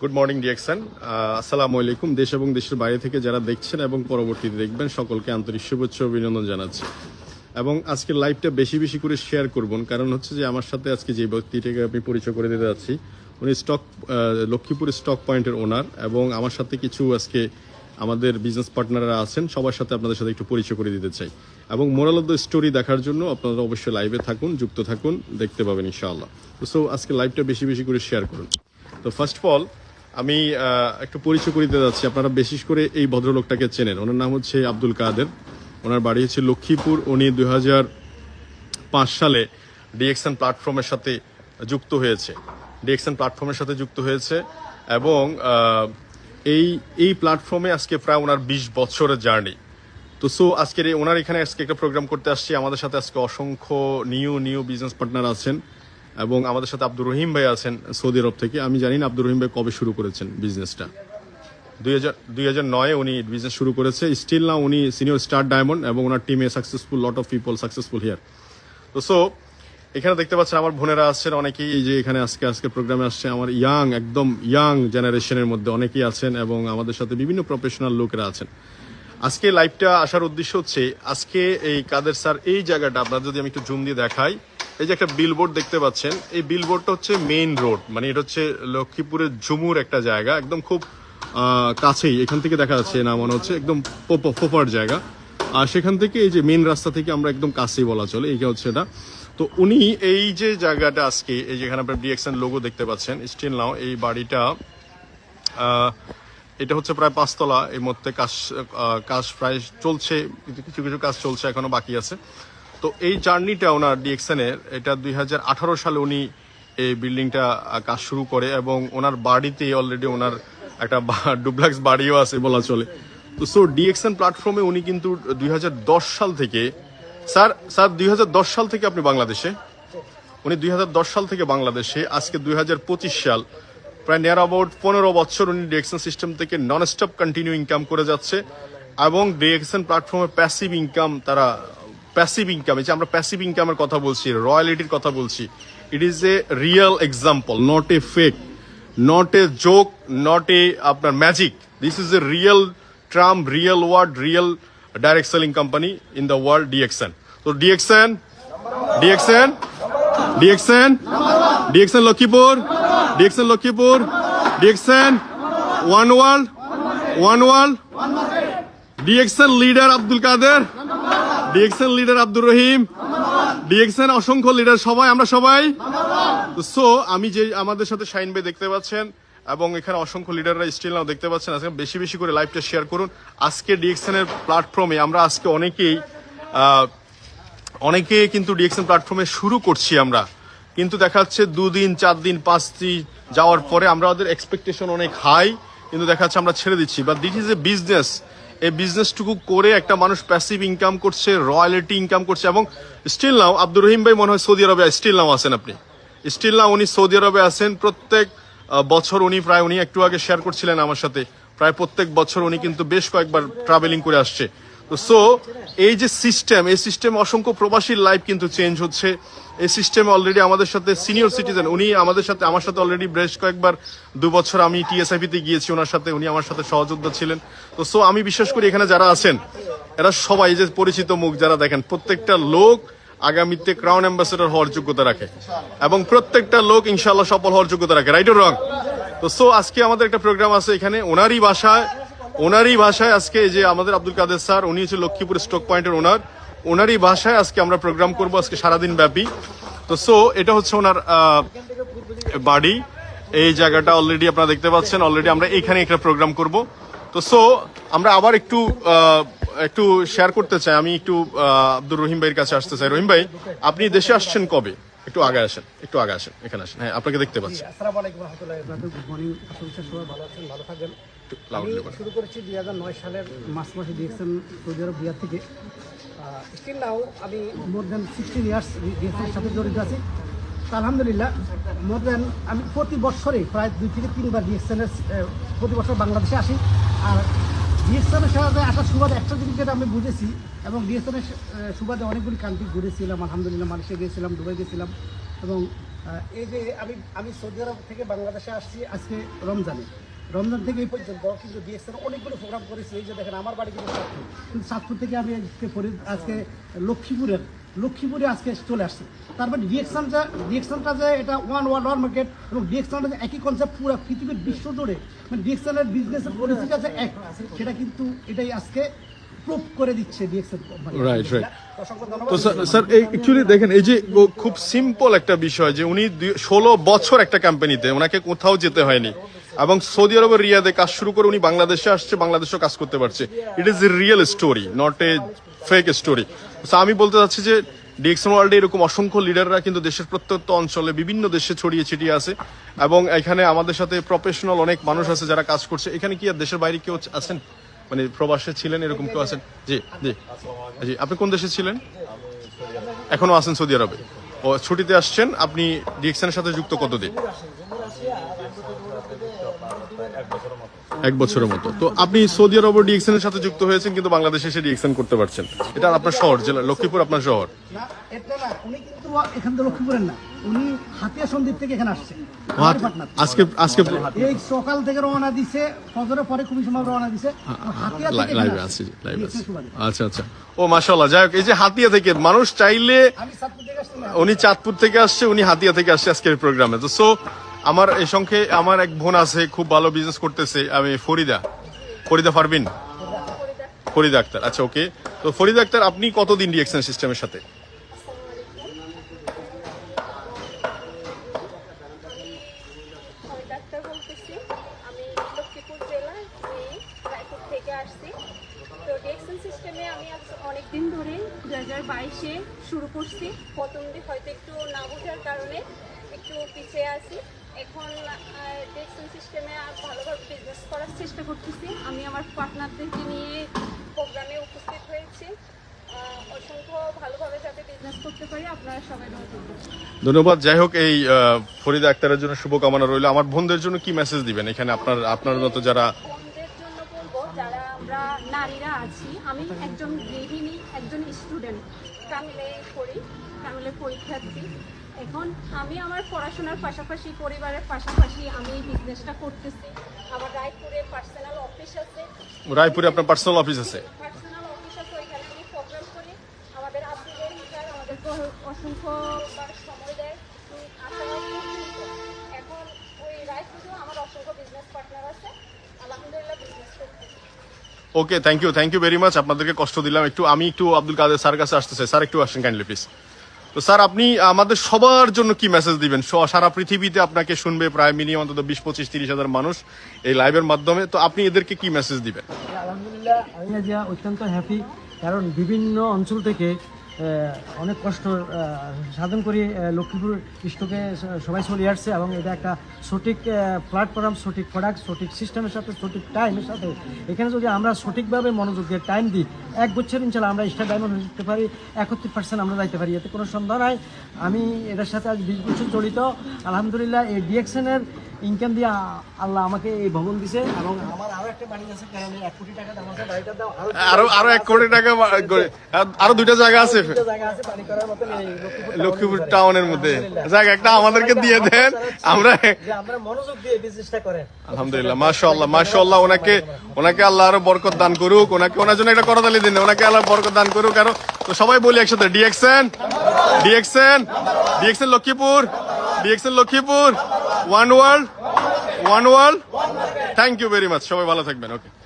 Good morning DXN আসসালামু আলাইকুম দেশ এবং দেশের বাইরে থেকে যারা দেখছেন এবং পরবর্তীতে দেখবেন সকলকে আন্তরিক শুভেচ্ছা অভিনন্দন জানাচ্ছি এবং আজকের লাইভটা বেশি বেশি করে শেয়ার করবেন কারণ হচ্ছে যে আমার সাথে আজকে যে ব্যক্তিটাকে আমি পরিচয় করে দিতে যাচ্ছি উনি স্টক লক্ষ্মীপুর স্টক পয়েন্টের ওনার এবং আমার সাথে কিছু আজকে আমাদের বিজনেস পার্টনাররা আছেন সবার সাথে আপনাদের সাথে একটু পরিচয় করে দিতে চাই এবং মোরাল অফ দ্য স্টোরি দেখার জন্য আপনারা অবশ্যই লাইভে থাকুন যুক্ত থাকুন দেখতে পাবেন ইনশাআল্লাহ সো আজকে লাইভটা বেশি বেশি করে শেয়ার করুন তো ফার্স্ট অফ অল আমি একটু পরিচয় করে দিতে যাচ্ছি। আপনারা বিশেষ করে এই ভদ্রলোকটাকে চেনেন। ওনার নাম হচ্ছে আব্দুল কাদের। ওনার বাড়ি হচ্ছে লক্ষ্মীপুর। উনি দুই সালে ডিএক্সএন প্ল্যাটফর্মের সাথে যুক্ত হয়েছে। ডিএক্সএন প্ল্যাটফর্মের সাথে যুক্ত হয়েছে এবং এই এই প্ল্যাটফর্মে আজকে প্রায় ওনার বিশ বছরের জার্নি। তো, সো, আজকের ওনার এখানে আজকে একটা প্রোগ্রাম করতে আসছি। আমাদের সাথে আজকে অসংখ্য নিউ নিউ বিজনেস পার্টনার আছেন। এবং আমাদের সাথে আব্দুর রহিম ভাই আছেন সৌদি আরব থেকে। আমি জানি না আব্দুর রহিম ভাই কবে শুরু করেছেন বিজনেসটা দুই হাজার উনি বিজনেস শুরু করেছে। স্টিল না উনি সিনিয়র স্টার ডায়মন্ড এবং ওনার টিমে successful lot of people successful here তো সো এখানে দেখতে পাচ্ছেন আমার বোনেরা আসছেন অনেকেই যে এখানে আজকে আজকে প্রোগ্রামে আসছে। আমার ইয়াং একদম ইয়াং জেনারেশনের মধ্যে অনেকেই আছেন এবং আমাদের সাথে বিভিন্ন প্রফেশনাল লোকেরা আছেন। আজকে লাইভটা আসার উদ্দেশ্য হচ্ছে, আজকে এই কাদের স্যার এই জায়গাটা আপনার যদি আমি একটু জুম দিয়ে দেখাই এই যে একটা বিলবোর্ড দেখতে পাচ্ছেন, এই বিলবোর্ডটা হচ্ছে মেইন রোড মানে এটা হচ্ছে লক্ষ্মীপুরের ঝুমুর একটা জায়গা, একদম খুব কাছেই, এখান থেকে দেখা যাচ্ছে না মনে হচ্ছে, একদম প্রপার জায়গা। আর সেখান থেকে এই যে মেন রাস্তা থেকে আমরা একদম কাছেই বলা চলে এই হচ্ছে এটা। তো উনি এই যে জায়গাটা আজকে, এই যেখানে আপনার ডিএক্সএন লোগো দেখতে পাচ্ছেন স্টিল নাও এই বাড়িটা এটা হচ্ছে প্রায় পাঁচতলা, এই মধ্যে কাজ কাজ প্রায় চলছে, কিছু কিছু কাজ চলছে এখনও বাকি আছে। তো এই জার্নিটা ওনার ডিএক্সএন এর এটা দুই হাজার আঠারো সালে উনি এই বিল্ডিংটা কাজ শুরু করে এবং ওনার বাড়িতে অলরেডি ওনার একটা ডুপ্লেক্স বাড়িও আছে বলা চলে। তো সো ডিএক্সএন প্ল্যাটফর্মে উনি কিন্তু দুই হাজার দশ সাল থেকে, স্যার স্যার দুই হাজার দশ সাল থেকে আপনি বাংলাদেশে? উনি দুই হাজার দশ সাল থেকে বাংলাদেশে, আজকে দুই হাজার পঁচিশ সাল। প্রায় নিয়ার অ্যাবাউট পনেরো বছর উনি ডিএক্সএন সিস্টেম থেকে নন স্টপ কন্টিনিউ ইনকাম করে যাচ্ছে এবং ডিএক্সএন প্ল্যাটফর্মে প্যাসিভ ইনকাম তারা প্যাসিভ ইনকাম এই যে আমরা প্যাসিভ ইনকামের কথা বলছি রয়্যালিটির কথা বলছি it is a real example not a fake not a joke not a আপনার magic this is a real tram real world real direct selling company in the world DXN তো DXN DXN DXN DXN Lakshmipur DXN Lakshmipur DXN one world one world DXN leader Abdul Kader DXN leader Abdur Rahim. DXN অসংখ্য leader সবাই, আমরা সবাই। So আমি যে, আমাদের সাথে shine ভাই দেখতে পাচ্ছেন, এবং এখানে অসংখ্য লিডাররা স্টিল নাও দেখতে পাচ্ছেন। আজকে বেশি বেশি করে লাইভটা শেয়ার করুন। আজকে ডিএক্সএন এর প্ল্যাটফর্মে আমরা আজকে অনেকেই অনেকে কিন্তু ডিএক্সএন প্ল্যাটফর্মে শুরু করছি আমরা। কিন্তু দেখা যাচ্ছে দুদিন চার দিন পাঁচ দিন যাওয়ার পরে আমরা ওদের এক্সপেকটেশন অনেক হাই কিন্তু দেখা যাচ্ছে আমরা ছেড়ে দিচ্ছি। But this is a business এই বিজনেসটুকু করে একটা মানুষ প্যাসিভ ইনকাম করছে রয়্যালিটি ইনকাম করছে এবং স্টিল নাও আব্দুর রহিম ভাই মনে হয় সৌদি আরবে স্টিল নাও আছেন আপনি। স্টিল নাও উনি সৌদি আরবে আছেন, প্রত্যেক বছর উনি প্রায়, উনি একটু আগে শেয়ার করছিলেন আমার সাথে। প্রায় প্রত্যেক বছর উনি কিন্তু বেশ কয়েকবার ট্রাভেলিং করে আসছে। সো এই যে সিস্টেম এই সিস্টেম অসংখ্য প্রবাসীর লাইফ কিন্তু চেঞ্জ হচ্ছে। এই সিস্টেমে অলরেডি আমাদের সাথে সিনিয়র সিটিজেন উনি আমাদের সাথে, আমার সাথে অলরেডি বেশ কয়েকবার দু বছর আমি টিএসআইপি তে গিয়েছি ওনার সাথে, উনি আমার সাথে সহযোদ্ধা ছিলেন। তো সো আমি বিশ্বাস করি এখানে যারা আছেন, এরা সবাই যে পরিচিত মুখ, যারা দেখেন, প্রত্যেকটা লোক আগামীতে ক্রাউন অ্যাম্বাসেডর হওয়ার যোগ্যতা রাখে। এবং প্রত্যেকটা লোক ইনশাল্লাহ সফল হওয়ার যোগ্যতা রাখে রাইট রং তো সো আজকে আমাদের একটা প্রোগ্রাম আছে, এখানে ওনারই ভাষায় ওনারই ভাষায় আজকে যে আমাদের আব্দুল কাদের স্যার, উনি হচ্ছে লক্ষ্মীপুর স্টক পয়েন্টের ওনার। ওনারই ভাষায় আজকে আমরা প্রোগ্রাম করব আজকে সারাদিন ব্যাপী। তো সো এটা হচ্ছে ওনার বাড়ি। এই জায়গাটা অলরেডি আপনারা দেখতে পাচ্ছেন অলরেডি আমরা এখানে একটা প্রোগ্রাম করব। তো সো আমরা আবার একটু একটু শেয়ার করতে চাই। আমি একটু আব্দুর রহিম ভাইয়ের কাছে আসতে চাই। রহিম ভাই, আপনি দেশে আসছেন কবে? একটু আগে আসেন একটু আগে আসেন এখানে আসেন। হ্যাঁ আপনাকে দেখতে পাচ্ছি। আসসালামু আলাইকুম রহমতুল্লাহ আপনাদের গুড মর্নিং আশা সবাই ভালো আছেন ভালো থাকবেন আমি শুরু করেছি দুই হাজার নয় সালের মার্চ মাসে ডিএক্সএন সৌদি আরব বিহার থেকে। স্টিল নাও আমি মোর দেন সিক্সটিন ইয়ার্স ডিএক্সএনের সাথে জড়িত আছি। আলহামদুলিল্লাহ মোর দেন আমি প্রতি বছরই প্রায় দুই থেকে তিনবার ডিএক্সএনের প্রতি বছর বাংলাদেশে আসি। আর ডিএক্সএনের সাথে আসার সুবাদে একটা জিনিস যেটা আমি বুঝেছি, এবং ডিএসএনের সুবাদে অনেকগুলি কান্ট্রি ঘুরেছিলাম, আলহামদুলিল্লাহ, মালয়েশিয়া গিয়েছিলাম, দুবাই গেছিলাম এবং এই যে আমি আমি সৌদি আরব থেকে বাংলাদেশে আসছি আজকে রমজানে। রমজান থেকে এই পর্যন্ত কিন্তু ডিএসএন অনেকগুলো প্রোগ্রাম করেছি, এই যে দেখেন, আমার বাড়ি কিন্তু সাতপুর। কিন্তু সাতপুর থেকে আমি আজকে আজকে লক্ষ্মীপুরের লক্ষ্মীপুরে আজকে চলে আসছে। তারপর মানে ডিএকশনটা ডিএকশনটা যে এটা ওয়ান ওয়ার্ল্ড ওয়ার মার্কেট এবং ডিএকশনটা যে একই কনসেপ্ট পুরো পৃথিবীর বিশ্ব জুড়ে মানে ডিএকশনের বিজনেসের পরিস্থিতি আছে এক সেটা কিন্তু এটাই আজকে করে দিচ্ছে কোম্পানি right. তো স্যার- স্যার অ্যাকচুয়ালি দেখেন এই যে খুব সিম্পল একটা বিষয় যে উনি ষোলো বছর একটা কোম্পানিতে ওনাকে কোথাও যেতে হয়নি। এবং সৌদি আরবের রিয়াদে কাজ শুরু করে উনি বাংলাদেশে আসছে বাংলাদেশেও কাজ করতে পারছে। It is a real story not a fake story আমি বলতে চাচ্ছি যে ডিএক্সন ওয়ার্ল্ডে এরকম অসংখ্য লিডাররা কিন্তু দেশের প্রত্যন্ত অঞ্চলে বিভিন্ন দেশে ছড়িয়ে ছিটিয়ে আছে এবং এখানে আমাদের সাথে প্রফেশনাল অনেক মানুষ আছে যারা কাজ করছে। এখানে কি আর দেশের বাইরে কেউ আছেন? মানে প্রবাসে ছিলেন এরকম কেউ আছেন? জি জি জি। আপনি কোন দেশে ছিলেন? এখনও আছেন সৌদি আরবে। ও, ছুটিতে আসছেন। আপনি ডিএক্সনের সাথে যুক্ত কতদিন? এক বছরের মতো। তো আপনি সৌদি আরব ডিএক্সনের সাথে যুক্ত হয়েছেন কিন্তু বাংলাদেশে এসে ডিএক্সন করতে পারছেন। এটা আপনার শহর জেলা লক্ষ্মীপুর আপনার শহর। না এটা না উনি কিন্তু এখান থেকে লক্ষ্মীপুরের না। উনি হাতিয়া সন্দ্বীপ থেকে এখানে আসছে। আজকে আজকে এই সকাল থেকে রওনা দিছে ফজরের পরে খুবই সময় রওনা দিছে। হাতিয়া থেকে লাইভে। আছি লাইভে আছি। আচ্ছা আচ্ছা। ও মাশাআল্লাহ। যাই হোক এই যে হাতিয়া থেকে মানুষ চাইলে আমি সাতপুর থেকে আসছি উনি চাঁদপুর থেকে আসছে উনি হাতিয়া থেকে আসছে আজকের প্রোগ্রামে। তো সো আমার এই সংখ্যে আমার এক বোন আছে, খুব ভালো বিজনেস করতেছে, আমি ফরিদা। ফরিদা পারবিন ফরিদা আক্তার। আচ্ছা ওকে তো ফরিদা আক্তার, আপনি কতদিন রিয়েকশন সিস্টেমের সাথে? শুরু করছি। প্রথম দিন হয়তো একটু না বোঝার কারণে একটু পিছিয়ে আছি। এখন সিস্টেমে ভালোভাবে বিজনেস করার চেষ্টা করতেছি। আমি আমার পার্টনারদেরকে নিয়ে প্রোগ্রামে উপস্থিত হয়েছি। অসংখ্য ভালোভাবে যাতে বিজনেস করতে পারি আপনারা সবাই ধন্যবাদ। যাই হোক এই ফরিদা আক্তারের জন্য শুভকামনা রইল। আমার বোনদের জন্য কি মেসেজ দিবেন? এখানে আপনার আপনার মতো যারা বোনদের জন্য বলব যারা আমরা নারীরা আছি আমি একজন গৃহিণী একজন স্টুডেন্ট পরীক্ষার্থী। এখন আমি আমার পড়াশোনার পাশাপাশি পরিবারের পাশাপাশি আমি এই বিজনেসটা করতেছি। আমার রায়পুরে পার্সোনাল অফিস আছে। রায়পুরে আপনার পার্সোনাল অফিস আছে? পার্সোনাল অফিস আছে ওইখানে আমি প্রোগ্রাম করি। আমাদের আব্দুল স্যার আমাদেরকে অসংখ্যবার সময় দেয়। উনি আসা পর্যন্ত। এখন ওই রায়পুরেও আমার অসংখ্য বিজনেস পার্টনার আছে। আলহামদুলিল্লাহ বিজনেস করতেছি okay thank you thank you very much আপনাদেরকে কষ্ট দিলাম। একটু আমি একটু আব্দুল কাদের স্যার কাছে আসতে চাই। স্যার একটু আসেন কাইন্ডলি প্লিজ তো স্যার, আপনি আমাদের সবার জন্য কি মেসেজ দিবেন? সারা পৃথিবীতে আপনাকে শুনবে প্রায় মিনিমাম অন্তত বিশ, পঁচিশ, তিরিশ হাজার মানুষ এই লাইভের মাধ্যমে। তো আপনি এদেরকে কি মেসেজ দিবেন? আলহামদুলিল্লাহ, আমি আজ অত্যন্ত হ্যাপি কারণ বিভিন্ন অঞ্চল থেকে অনেক কষ্ট সাধন করে লক্ষ্মীপুর স্টকে সবাই চলে আসছে এবং এটা একটা সঠিক প্ল্যাটফর্ম সঠিক প্রোডাক্ট সঠিক সিস্টেমের সাথে, সঠিক টাইমের সাথে। এখানে যদি আমরা সঠিকভাবে মনোযোগ দিয়ে টাইম দিই, এক বছর ইনশাল্লাহ আমরা স্টার ডায়মন্ড হয়ে পারি, একত্রিশ পার্সেন্ট আমরা যাইতে পারি, এতে কোনো সন্দেহ নাই। আমি এটার সাথে আজ বিশ বছর জড়িত। আলহামদুলিল্লাহ এই ডিএকশনের ইনকাম দিয়ে আল্লাহ আমাকে এই ভবন দিছে এবং আমার আরও একটা বাড়ি আছে কারণ এক কোটি টাকা দাম আছে বাড়িটা দাও আরও আরও আরও এক কোটি টাকা করে- আরও দুইটা জায়গা আছে। দুটো জায়গা আছে বাড়ি করার মতো লক্ষ্মীপুর টাউনের মধ্যে। যাক একটা আমাদেরকে দিয়ে দেন। আমরা যে আমরা মনোযোগ দিয়ে বিজনেসটা করেন। আলহামদুলিল্লাহ মাশাআল্লাহ মাশাআল্লাহ ওনাকে ওনাকে আল্লাহ আরও বরকত দান করুক। ওনাকে ওনার জন্য একটা করতালি দিন। ওনাকে আল্লাহ বরকত দান করুক। আরও তো সবাই বলি একসাথে DXN DXN DXN Lakshmipur DXN Lakshmipur. One world one world thank you very much সবাই ভালো থাকবেন ওকে